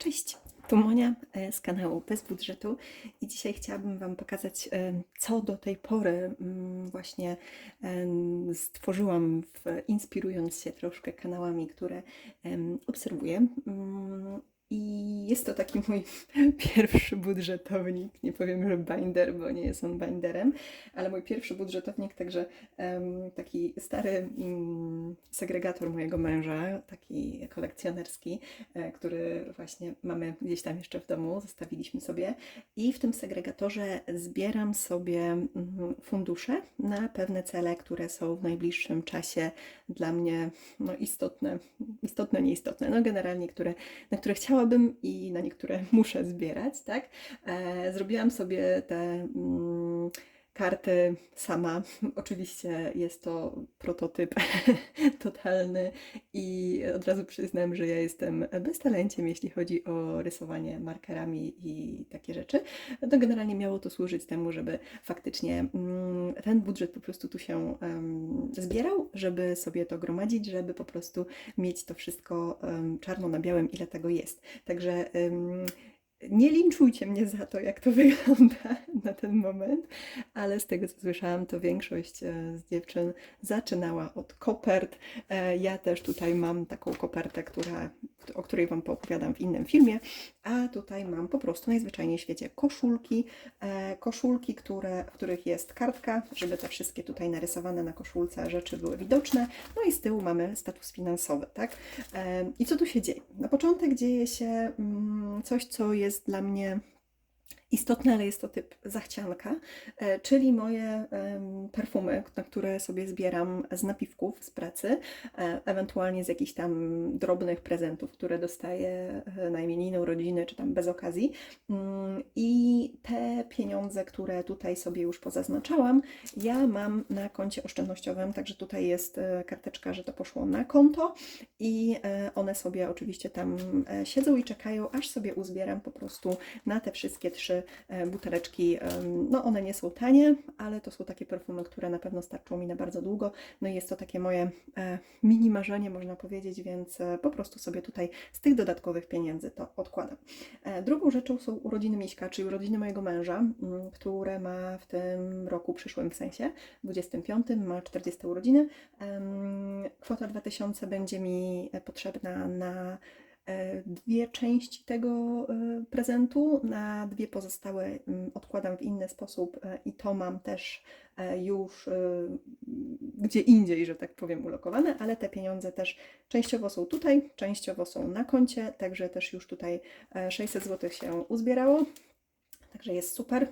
Cześć, tu Monia e, z kanału Bez Budżetu i dzisiaj chciałabym Wam pokazać, e, co do tej pory mm, właśnie em, stworzyłam, inspirując się troszkę kanałami, które obserwuję. I jest to taki mój pierwszy budżetownik. Nie powiem, że binder, bo nie jest on binderem, ale mój pierwszy budżetownik, także em, taki stary mm, segregator mojego męża, taki kolekcjonerski, e, który właśnie mamy gdzieś tam jeszcze w domu, zostawiliśmy sobie. I w tym segregatorze zbieram sobie mm, fundusze na pewne cele, które są w najbliższym czasie dla mnie no, istotne, istotne, nieistotne, no generalnie, które, na które chciałabym i na niektóre muszę zbierać, tak? E, zrobiłam sobie te mm, karty sama. Oczywiście jest to prototyp totalny i od razu przyznam, że ja jestem beztalenciem, jeśli chodzi o rysowanie markerami i takie rzeczy. To generalnie miało to służyć temu, żeby faktycznie mm, ten budżet po prostu tu się zbierał, żeby sobie to gromadzić, żeby po prostu mieć to wszystko czarno na białym, ile tego jest. Także nie linczujcie mnie za to, jak to wygląda na ten moment, ale z tego co słyszałam, to większość e, z dziewczyn zaczynała od kopert. E, Ja też tutaj mam taką kopertę, która, o której Wam poopowiadam w innym filmie, a tutaj mam po prostu najzwyczajniej w świecie koszulki. E, Koszulki, które, w których jest kartka, żeby te wszystkie tutaj narysowane na koszulce rzeczy były widoczne. No i z tyłu mamy status finansowy, tak? I co tu się dzieje? Na początek dzieje się mm, coś, co jest dla mnie istotne, ale jest to typ zachcianka, e, czyli moje perfumy, na które sobie zbieram z napiwków z pracy, e, ewentualnie z jakichś tam drobnych prezentów, które dostaję e, na imieniny, urodziny czy tam bez okazji. Mm, I te pieniądze, które tutaj sobie już pozaznaczałam, ja mam na koncie oszczędnościowym, także tutaj jest karteczka, że to poszło na konto i one sobie oczywiście tam siedzą i czekają, aż sobie uzbieram po prostu na te wszystkie trzy e, buteleczki. No one nie są tanie, ale to są takie perfumy, które na pewno starczą mi na bardzo długo. No i jest to takie moje e, mini marzenie, można powiedzieć, więc e, po prostu sobie tutaj z tych dodatkowych pieniędzy to odkładam. Drugą rzeczą są urodziny Miśka, czyli urodziny mojego męża, które ma w tym roku przyszłym w sensie, 25, ma 40 urodziny. Kwota 2000 będzie mi potrzebna na dwie części tego e, prezentu, na dwie pozostałe mm, odkładam w inny sposób e, i to mam też e, już e, gdzie indziej, że tak powiem, ulokowane, ale te pieniądze też częściowo są tutaj, częściowo są na koncie, także też już tutaj e, 600 zł się uzbierało. Także jest super.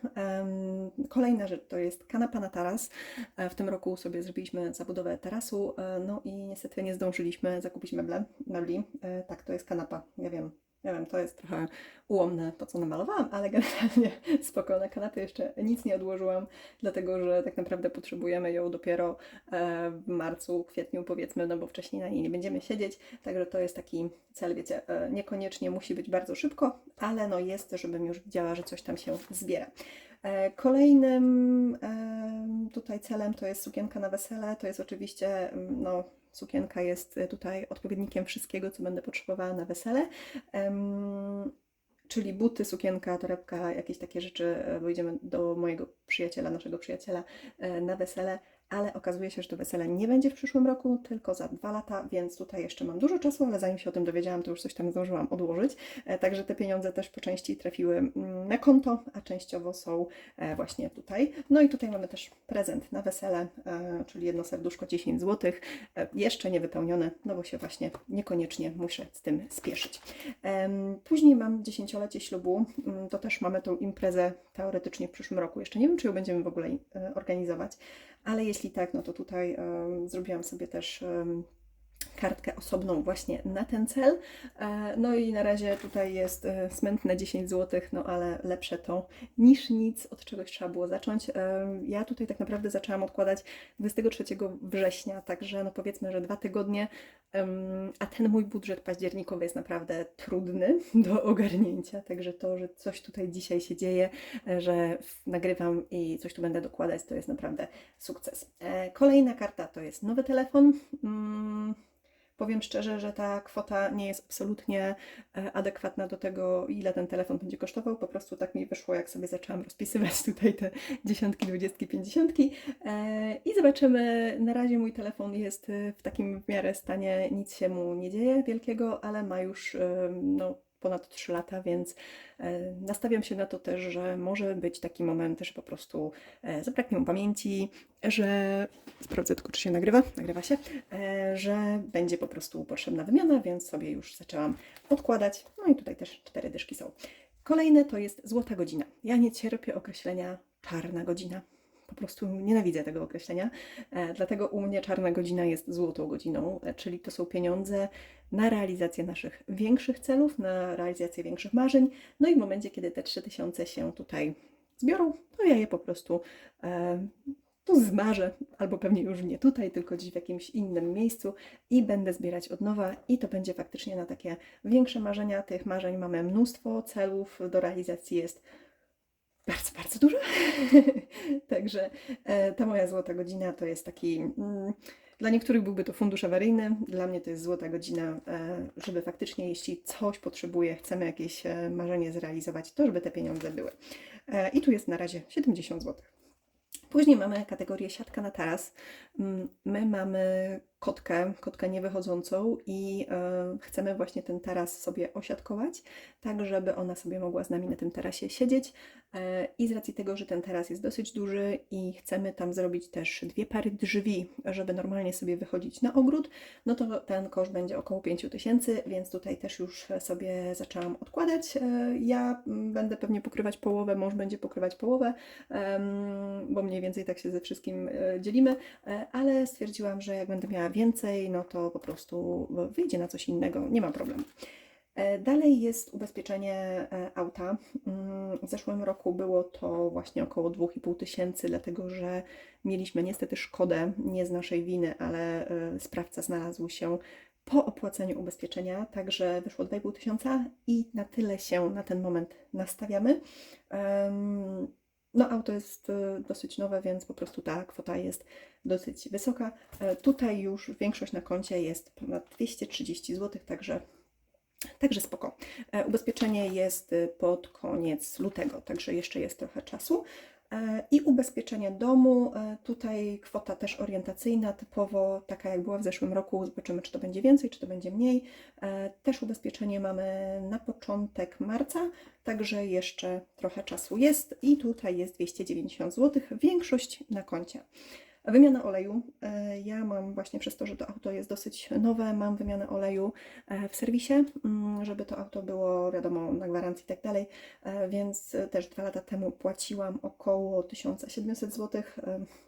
Kolejna rzecz to jest kanapa na taras. E, W tym roku sobie zrobiliśmy zabudowę tarasu, e, no i niestety nie zdążyliśmy zakupić meble, mebli. E, Tak, to jest kanapa, ja wiem. Ja wiem, to jest trochę ułomne to, co namalowałam, ale generalnie spoko. Na jeszcze nic nie odłożyłam, dlatego że tak naprawdę potrzebujemy ją dopiero e, w marcu, kwietniu powiedzmy, no bo wcześniej na niej nie będziemy siedzieć. Także to jest taki cel, wiecie, e, niekoniecznie musi być bardzo szybko, ale no jest, żebym już widziała, że coś tam się zbiera. E, Kolejnym tutaj celem to jest sukienka na wesele. To jest oczywiście, mm, no, sukienka jest e, tutaj odpowiednikiem wszystkiego, co będę potrzebowała na wesele. Czyli buty, sukienka, torebka, jakieś takie rzeczy, e, bo idziemy do mojego przyjaciela, naszego przyjaciela e, na wesele, ale okazuje się, że to wesele nie będzie w przyszłym roku, tylko za dwa lata, więc tutaj jeszcze mam dużo czasu, ale zanim się o tym dowiedziałam, to już coś tam zdążyłam odłożyć. E, Także te pieniądze też po części trafiły mm, na konto, a częściowo są e, właśnie tutaj. No i tutaj mamy też prezent na wesele, e, czyli jedno serduszko 10 zł, jeszcze nie wypełnione, no bo się właśnie niekoniecznie muszę z tym spieszyć. Później mam dziesięciolecie ślubu, Mm, to też mamy tą imprezę teoretycznie w przyszłym roku. Jeszcze nie wiem, czy ją będziemy w ogóle organizować, ale jeśli tak, no to tutaj em, zrobiłam sobie też em, kartkę osobną właśnie na ten cel. E, No i na razie tutaj jest e, smętne 10 zł, no ale lepsze to niż nic, od czegoś trzeba było zacząć. E, Ja tutaj tak naprawdę zaczęłam odkładać 23 września, także no powiedzmy, że dwa tygodnie, a ten mój budżet październikowy jest naprawdę trudny do ogarnięcia, także to, że coś tutaj dzisiaj się dzieje, że nagrywam i coś tu będę dokładać, to jest naprawdę sukces. Kolejna karta to jest nowy telefon. Powiem szczerze, że ta kwota nie jest absolutnie e, adekwatna do tego, ile ten telefon będzie kosztował. Po prostu tak mi wyszło, jak sobie zaczęłam rozpisywać tutaj te dziesiątki, dwudziestki, pięćdziesiątki. E, I zobaczymy. Na razie mój telefon jest e, w takim w miarę stanie, nic się mu nie dzieje wielkiego, ale ma już no, ponad 3 lata, więc e, nastawiam się na to też, że może być taki moment, że po prostu e, zabraknie mu pamięci, że sprawdzę tylko, czy się nagrywa, nagrywa się, e, że będzie po prostu potrzebna wymiana, więc sobie już zaczęłam odkładać. No i tutaj też cztery dyszki są. Kolejne to jest złota godzina. Ja nie cierpię określenia czarna godzina. Po prostu nienawidzę tego określenia, e, dlatego u mnie czarna godzina jest złotą godziną, e, czyli to są pieniądze na realizację naszych większych celów, na realizację większych marzeń. No i w momencie, kiedy te 3000 się tutaj zbiorą, to ja je po prostu e, tu zmarzę, albo pewnie już nie tutaj, tylko gdzieś w jakimś innym miejscu i będę zbierać od nowa i to będzie faktycznie na takie większe marzenia. Tych marzeń mamy mnóstwo, celów do realizacji jest bardzo, bardzo dużo. Także e, ta moja złota godzina to jest taki. Mm, dla niektórych byłby to fundusz awaryjny, dla mnie to jest złota godzina, e, żeby faktycznie, jeśli coś potrzebuję, chcemy jakieś e, marzenie zrealizować, to żeby te pieniądze były. I tu jest na razie 70 zł. Później mamy kategorię siatka na taras. Mm, My mamy kotkę, kotkę niewychodzącą i e, chcemy właśnie ten taras sobie osiadkować, tak żeby ona sobie mogła z nami na tym tarasie siedzieć. E, I z racji tego, że ten taras jest dosyć duży i chcemy tam zrobić też dwie pary drzwi, żeby normalnie sobie wychodzić na ogród, no to ten koszt będzie około 5000, więc tutaj też już sobie zaczęłam odkładać. E, Ja będę pewnie pokrywać połowę, mąż będzie pokrywać połowę, em, bo mniej więcej tak się ze wszystkim dzielimy, e, ale stwierdziłam, że jak będę miała więcej, no to po prostu wyjdzie na coś innego, nie ma problemu. E, Dalej jest ubezpieczenie e, auta. Mm, W zeszłym roku było to właśnie około 2,5 tysięcy, dlatego że mieliśmy niestety szkodę, nie z naszej winy, ale e, sprawca znalazł się po opłaceniu ubezpieczenia, także wyszło 2,5 tysiąca i na tyle się na ten moment nastawiamy. No, auto jest e, dosyć nowe, więc po prostu ta kwota jest dosyć wysoka. E, Tutaj już większość na koncie jest ponad 230 zł, także Także spoko. E, Ubezpieczenie jest y, pod koniec lutego, także jeszcze jest trochę czasu. E, I ubezpieczenie domu, e, tutaj kwota też orientacyjna, typowo taka jak była w zeszłym roku. Zobaczymy, czy to będzie więcej, czy to będzie mniej. E, Też ubezpieczenie mamy na początek marca, także jeszcze trochę czasu jest. I tutaj jest 290 zł, większość na koncie. Wymiana oleju. E, Ja mam właśnie przez to, że to auto jest dosyć nowe, mam wymianę oleju e, w serwisie, mm, żeby to auto było, wiadomo, na gwarancji i tak dalej, E, więc też dwa lata temu płaciłam około 1700 zł.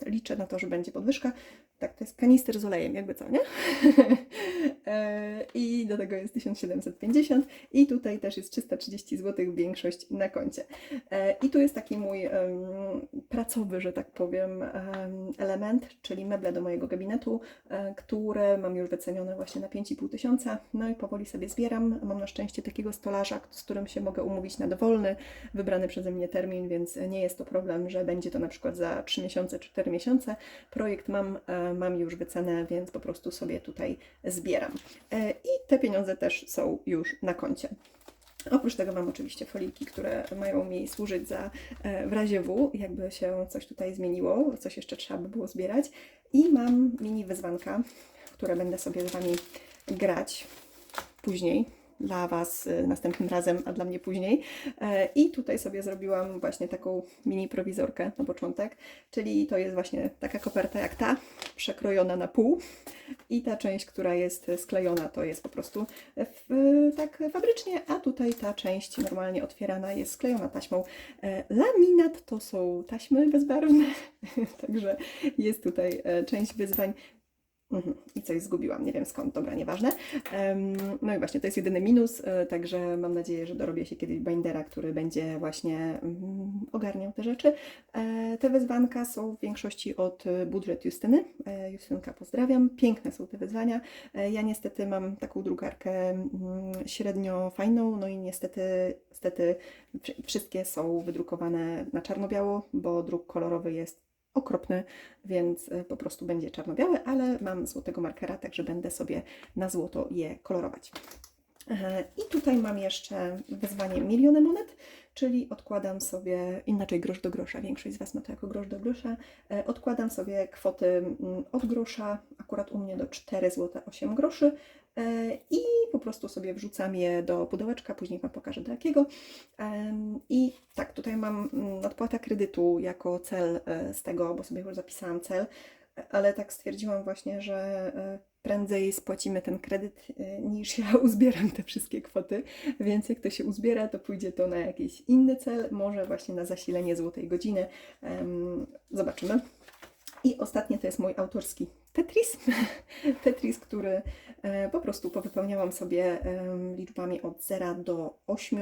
Liczę na to, że będzie podwyżka. Tak, to jest kanister z olejem, jakby co, nie? E, I do tego jest 1750 i tutaj też jest 330 zł, większość na koncie. E, I tu jest taki mój pracowy, że tak powiem, em, element, czyli meble do mojego gabinetu, e, które mam już wycenione właśnie na 5,5 tysiąca. No i powoli sobie zbieram. Mam na szczęście takiego stolarza, z którym się mogę umówić na dowolny, wybrany przeze mnie termin, więc nie jest to problem, że będzie to na przykład za 3 miesiące, 4 miesiące. Projekt mam, mam już wycenę, więc po prostu sobie tutaj zbieram. E, I te pieniądze też są już na koncie. Oprócz tego mam oczywiście foliki, które mają mi służyć za e, w razie W, jakby się coś tutaj zmieniło, coś jeszcze trzeba by było zbierać. I mam mini wyzwanka, które będę sobie z Wami grać później. Dla Was y, następnym razem, a dla mnie później. E, I tutaj sobie zrobiłam właśnie taką mini prowizorkę na początek, czyli to jest właśnie taka koperta jak ta, przekrojona na pół. I ta część, która jest sklejona, to jest po prostu w, tak fabrycznie, a tutaj ta część normalnie otwierana jest sklejona taśmą. E, Laminat to są taśmy bezbarwne, także jest tutaj e, część wyzwań. Mhm. I coś zgubiłam, nie wiem skąd, dobra, nieważne. No i właśnie, to jest jedyny minus, e, także mam nadzieję, że dorobię się kiedyś bindera, który będzie właśnie mm, ogarniał te rzeczy. E, Te wyzwanka są w większości od budżet Justyny. E, Justynka pozdrawiam, piękne są te wyzwania. E, Ja niestety mam taką drukarkę mm, średnio fajną, no i niestety, niestety wszy- wszystkie są wydrukowane na czarno-biało, bo druk kolorowy jest okropny, więc e, po prostu będzie czarno-białe, ale mam złotego markera, także będę sobie na złoto je kolorować. I tutaj mam jeszcze wyzwanie miliony monet, czyli odkładam sobie, inaczej grosz do grosza, większość z Was ma to jako grosz do grosza, e, odkładam sobie kwoty mm, od grosza, akurat u mnie do 4 zł 8 groszy e, i po prostu sobie wrzucam je do pudełeczka, później Wam pokażę do jakiego. I tak, tutaj mam mm, odpłata kredytu jako cel e, z tego, bo sobie już zapisałam cel, ale tak stwierdziłam właśnie, że prędzej spłacimy ten kredyt e, niż ja uzbieram te wszystkie kwoty, więc jak to się uzbiera, to pójdzie to na jakiś inny cel, może właśnie na zasilenie złotej godziny. Zobaczymy. I ostatnie to jest mój autorski Tetris. Tetris, który e, po prostu powypełniałam sobie liczbami od 0 do 8.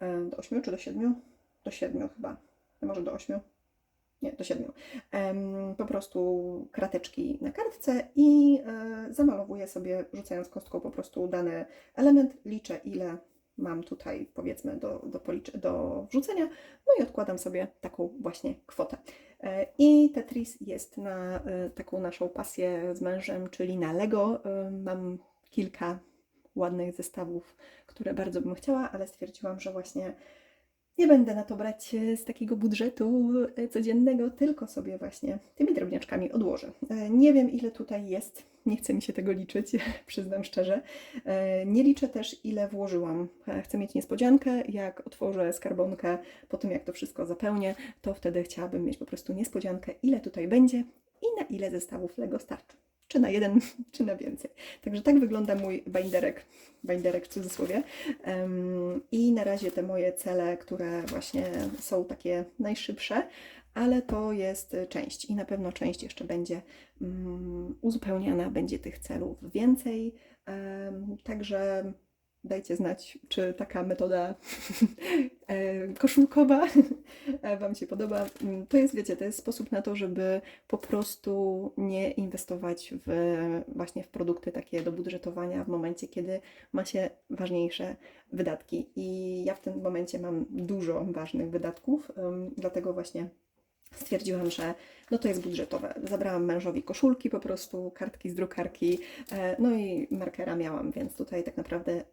e, Do 8 czy do 7? Do 7 chyba. Może do 8 nie, do siedmiu. Po prostu krateczki na kartce i e, zamalowuję sobie, rzucając kostką po prostu dany element, liczę ile mam tutaj powiedzmy do, do, do wrzucenia, no i odkładam sobie taką właśnie kwotę. E, I Tetris jest na e, taką naszą pasję z mężem, czyli na Lego. Mam kilka ładnych zestawów, które bardzo bym chciała, ale stwierdziłam, że właśnie nie będę na to brać e, z takiego budżetu e, codziennego, tylko sobie właśnie tymi drobniaczkami odłożę. E, Nie wiem, ile tutaj jest, nie chce mi się tego liczyć, przyznam szczerze. Nie liczę też, ile włożyłam. Chcę mieć niespodziankę, jak otworzę skarbonkę, po tym jak to wszystko zapełnię, to wtedy chciałabym mieć po prostu niespodziankę, ile tutaj będzie i na ile zestawów Lego starczy. Czy na jeden, czy na więcej. Także tak wygląda mój binderek, binderek w cudzysłowie. I na razie te moje cele, które właśnie są takie najszybsze, ale to jest część i na pewno część jeszcze będzie mm, uzupełniana, będzie tych celów więcej. Także dajcie znać, czy taka metoda e, koszulkowa e, Wam się podoba. Mm, To jest, wiecie, to jest sposób na to, żeby po prostu nie inwestować w, właśnie w produkty takie do budżetowania w momencie, kiedy ma się ważniejsze wydatki. I ja w tym momencie mam dużo ważnych wydatków, dlatego właśnie stwierdziłam, że no to jest budżetowe. Zabrałam mężowi koszulki po prostu, kartki z drukarki, e, no i markera miałam, więc tutaj tak naprawdę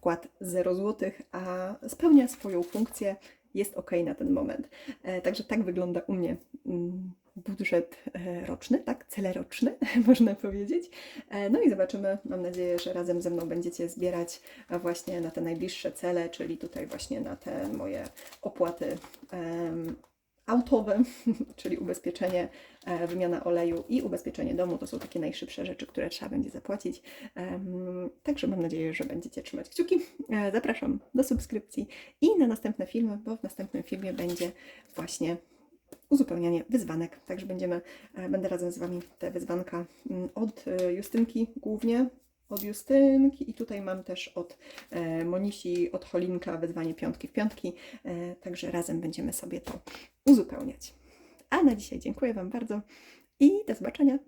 wkład 0 zł, a spełnia swoją funkcję, jest ok na ten moment. E, Także tak wygląda u mnie mm, budżet e, roczny, tak, cele roczne, można powiedzieć. E, No i zobaczymy, mam nadzieję, że razem ze mną będziecie zbierać właśnie na te najbliższe cele, czyli tutaj właśnie na te moje opłaty autowe, czyli ubezpieczenie, e, wymiana oleju i ubezpieczenie domu. To są takie najszybsze rzeczy, które trzeba będzie zapłacić. Także mam nadzieję, że będziecie trzymać kciuki. E, Zapraszam do subskrypcji i na następne filmy, bo w następnym filmie będzie właśnie uzupełnianie wyzwanek. Także będziemy, e, będę razem z Wami te wyzwanka mm, od Justynki głównie, od Justynki i tutaj mam też od e, Monisi, od Cholinka wyzwanie piątki w piątki. E, Także razem będziemy sobie to uzupełniać. A na dzisiaj dziękuję Wam bardzo i do zobaczenia.